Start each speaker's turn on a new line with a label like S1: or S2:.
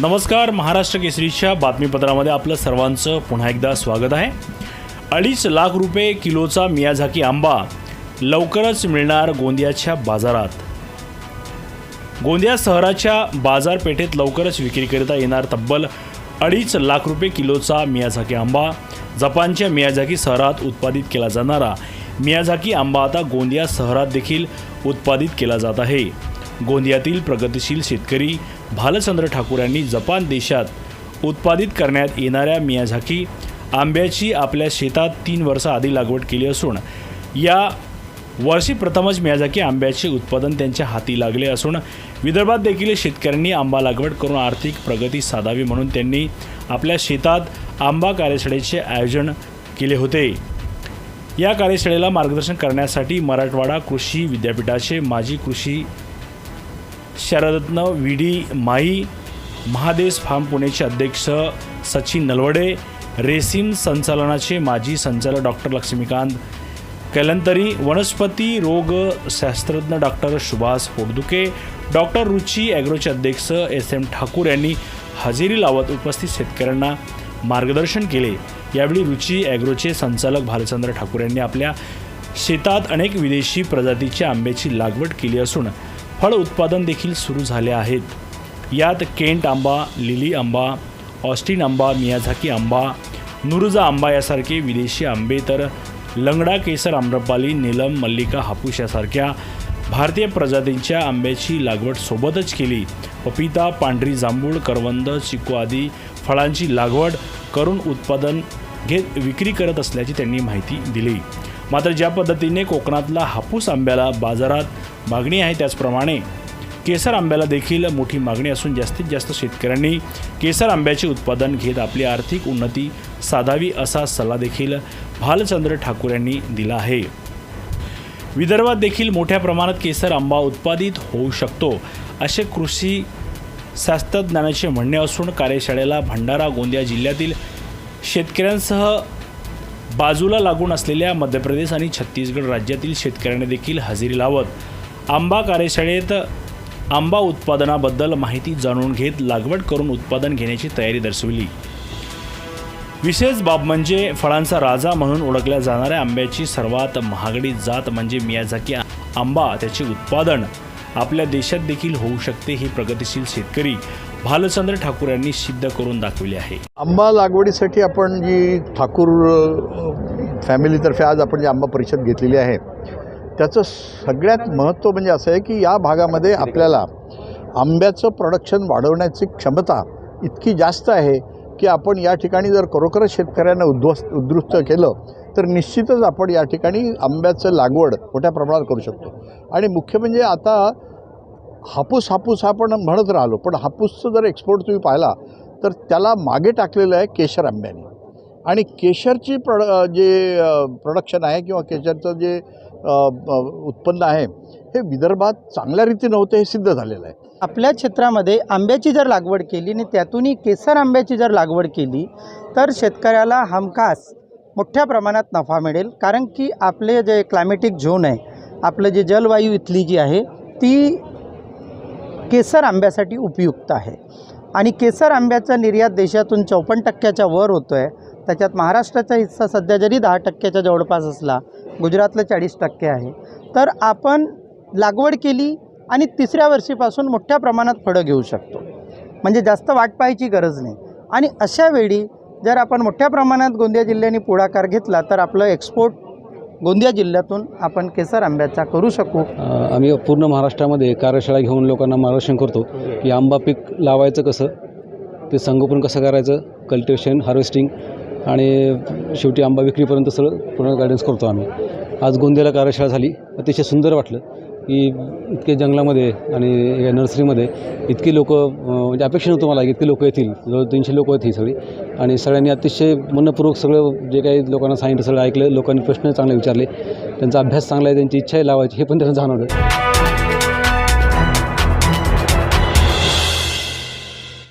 S1: नमस्कार महाराष्ट्र केसरीच्या बातमीपत्रामध्ये आपलं सर्वांचं पुन्हा एकदा स्वागत आहे. अडीच लाख रुपये किलोचा मियाझाकी आंबा लवकरच मिळणार गोंदियाच्या बाजारात. गोंदिया शहराच्या बाजारपेठेत लवकरच विक्रीकरिता येणार तब्बल अडीच लाख रुपये किलोचा मियाझाकी आंबा. जपानच्या मियाझाकी शहरात उत्पादित केला जाणारा मियाझाकी आंबा आता गोंदिया शहरात देखील उत्पादित केला जात आहे. गोंदियातील प्रगतिशील शेतकरी भालचंद्र ठाकूर यांनी जपान देशात उत्पादित करण्यात येणाऱ्या मियाझाकी आंब्याची आपल्या शेतात तीन वर्षाआधी लागवड केली असून या वर्षी प्रथमच मियाझाकी आंब्याचे उत्पादन त्यांच्या हाती लागले असून विदर्भात देखील शेतकऱ्यांनी आंबा लागवड करून आर्थिक प्रगती साधावी म्हणून त्यांनी आपल्या शेतात आंबा कार्यशाळेचे आयोजन केले होते. या कार्यशाळेला मार्गदर्शन करण्यासाठी मराठवाडा कृषी विद्यापीठाचे माजी कृषी शरदत्न व्ही डी माई महादेश फार्म पुणेचे अध्यक्ष सचिन नलवडे रेसिन संचालनाचे माजी संचालक डॉक्टर लक्ष्मीकांत कलंतरी वनस्पती रोग शास्त्रज्ञ डॉक्टर सुभाष पोटदुके डॉक्टर रुची ॲग्रोचे अध्यक्ष एस एम ठाकूर यांनी हजेरी लावत उपस्थित शेतकऱ्यांना मार्गदर्शन केले. यावेळी रुची ॲग्रोचे संचालक भालचंद्र ठाकूर यांनी आपल्या शेतात अनेक विदेशी प्रजातीच्या आंब्याची लागवड केली असून फळ उत्पादन देखील सुरू झाले आहेत. यात केंट आंबा लिली आंबा ऑस्टिन आंबा मियाझाकी आंबा नुरुजा आंबा यासारखे विदेशी आंबे तर लंगडा केसर आम्रपाली नीलम मल्लिका हापूस यासारख्या भारतीय प्रजातींच्या आंब्याची लागवड सोबतच केली. पपिता पांढरी जांभूळ करवंद चिकू आदी फळांची लागवड करून उत्पादन घेत विक्री करत असल्याची त्यांनी माहिती दिली. मात्र ज्या पद्धतीने कोकणातला हापूस आंब्याला बाजारात मागणी आहे. त्याचप्रमाणे केसर आंब्याला देखील मोठी मागणी असून जास्तीत जास्त शेतकऱ्यांनी केसर आंब्याचे उत्पादन घेत आपली आर्थिक उन्नती साधावी असा सल्ला देखील भालचंद्र ठाकूर यांनी दिला आहे. विदर्भात देखील मोठ्या प्रमाणात केसर आंबा उत्पादित होऊ शकतो असे कृषी शास्त्रज्ञानाचे म्हणणे असून कार्यशाळेला भंडारा गोंदिया जिल्ह्यातील शेतकऱ्यांसह बाजूला लागून असलेल्या मध्य प्रदेश आणि छत्तीसगड राज्यातील शेतकऱ्यांनी देखील हजेरी लावत आंबा कार्यशाळेत आंबा उत्पादनाबद्दल माहिती जाणून घेत लागवड करून उत्पादन घेण्याची तयारी दर्शवली. विशेष बाब म्हणजे फळांचा राजा म्हणून ओळखल्या जाणाऱ्या आंब्याची सर्वात महागडी जात म्हणजे मियाझाकी आंबा. त्याचे उत्पादन आपल्या देशात देखील होऊ शकते ही प्रगतिशील शेतकरी भालचंद्र ठाकूर यांनी सिद्ध करून दाखविले आहे.
S2: आंबा लागवडीसाठी आपण जी ठाकूर फॅमिलीतर्फे आज आपण जी आंबा परिषद घेतलेली आहे त्याचं सगळ्यात महत्त्व म्हणजे असं आहे की या भागामध्ये आपल्याला आंब्याचं प्रोडक्शन वाढवण्याची क्षमता इतकी जास्त आहे की आपण या ठिकाणी जर खरोखरच शेतकऱ्यांना उद्ध्वस्त उद्धृस्त केलं तर निश्चितच आपण या ठिकाणी आंब्याचं लागवड मोठ्या प्रमाणात करू शकतो. आणि मुख्य म्हणजे आता हापूस हापूस आपण म्हणत राहिलो पण हापूसचं जर एक्सपोर्ट तुम्ही पाहिला तर त्याला मागे टाकलेलं आहे केशर आंब्याने. आणि केशरची प्रड जे प्रोडक्शन आहे किंवा केशरचं जे उत्पन्न आहे. हे विदर्भात चांगल्या रीतीनं होतं हे सिद्ध झालेलं आहे.
S3: आपल्या क्षेत्रामध्ये आंब्याची जर लागवड केली आणि त्यातूनही केसर आंब्याची जर लागवड केली तर शेतकऱ्याला हमखास मोठ्या प्रमाणात नफा मिळेल. कारण की आपले जे क्लायमेटिक झोन आहे आपलं जे जलवायू इथली जी आहे ती केसर आंब्यासाठी उपयुक्त आहे. आणि केसर आंब्याचा निर्यात देशातून चौपन्न टक्क्याच्या वर होतो आहे त्याच्यात महाराष्ट्राचा हिस्सा सध्या जरी दहा टक्क्याच्या जवळपास असला गुजरातला चाळीस टक्के आहे. तर आपण लागवड केली आणि तिसऱ्या वर्षीपासून मोठ्या प्रमाणात फळं घेऊ शकतो. म्हणजे जास्त वाट पाहायची गरज नाही. आणि अशा वेळी जर आपण मोठ्या प्रमाणात गोंदिया जिल्ह्याने पुढाकार घेतला तर आपलं एक्सपोर्ट गोंदिया जिल्ह्यातून आपण केसर आंब्याचा करू शकू.
S4: आम्ही पूर्ण महाराष्ट्रामध्ये कार्यशाळा घेऊन लोकांना मार्गदर्शन करतो की आंबा पीक लावायचं कसं ते संगोपन कसं करायचं कल्टिवेशन हार्वेस्टिंग आणि शेवटी आंबा विक्रीपर्यंत सगळं पूर्ण गायडन्स करतो आम्ही. आज गोंदियाला कार्यशाळा झाली. अतिशय सुंदर वाटलं की इतके जंगलामध्ये आणि या नर्सरीमध्ये इतकी लोक म्हणजे अपेक्षा नव्हतं मला इतकी इतके लोक येतील. जवळ तीनशे लोक येतील सगळी. आणि सगळ्यांनी अतिशय मनपूर्वक सगळं जे काही लोकांना सांगितलं सगळं ऐकलं लोकांनी प्रश्न चांगले विचारले. त्यांचा अभ्यास चांगला आहे त्यांची इच्छा आहे लावायची हे पण त्यांना जाणवलं.